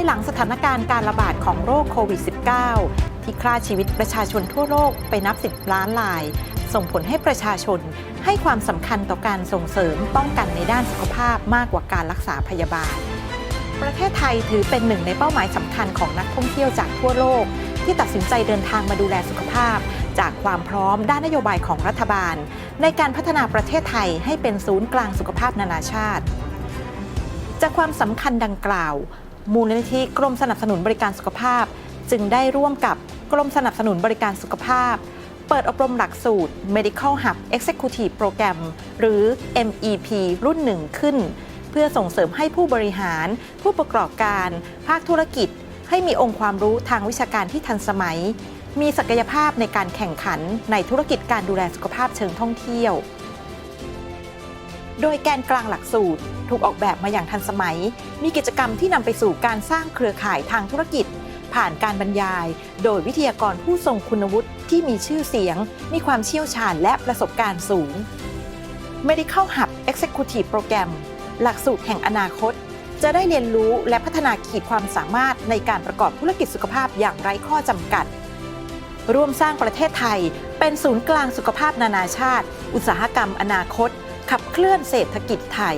ายหลังสถานการณ์การระบาดของโรคโควิด -19 ที่ฆ่าชีวิตประชาชนทั่วโลกไปนับสิบล้านราย ส่งผลให้ประชาชนให้ความสำคัญต่อการส่งเสริมป้องกันในด้านสุขภาพมากกว่าการรักษาพยาบาล ประเทศไทยถือเป็นหนึ่งในเป้าหมายสำคัญของนักท่องเที่ยวจากทั่วโลก ที่ตัดสินใจเดินทางมาดูแลสุขภาพ จากความพร้อมด้านนโยบายของรัฐบาล ในการพัฒนาประเทศไทยให้เป็นศูนย์กลางสุขภาพนานาชาติ จากความสำคัญดังกล่าว มูลนิธิกรมสนับสนุนบริการสุขภาพ จึงได้ร่วมกับกรมสนับสนุนบริการสุขภาพ เปิดอบรมหลักสูตร Medical Hub Executive Program หรือ MEP รุ่นหนึ่งขึ้น เพื่อส่งเสริมให้ผู้บริหาร ผู้ประกอบการ ภาคธุรกิจ ให้มีองค์ความรู้ทางวิชาการที่ทันสมัย มีศักยภาพในการแข่งขันในธุรกิจการดูแลสุขภาพเชิงท่องเที่ยว โดยแกนกลางหลักสูตร ถูกออกแบบมาอย่างทันสมัย มีกิจกรรมที่นำไปสู่การสร้างเครือข่ายทางธุรกิจ ผ่านการบรรยาย โดยวิทยากรผู้ทรงคุณวุฒิที่มีชื่อเสียง มีความเชี่ยวชาญและประสบการณ์สูง Medical Hub Executive Program หลักสูตรแห่งอนาคต จะได้เรียนรู้และพัฒนาขีดความสามารถในการประกอบธุรกิจสุขภาพอย่างไร้ข้อจำกัด ร่วมสร้างประเทศไทย เป็นศูนย์กลางสุขภาพนานาชาติ อุตสาหกรรมอนาคต ขับเคลื่อนเศรษฐกิจไทย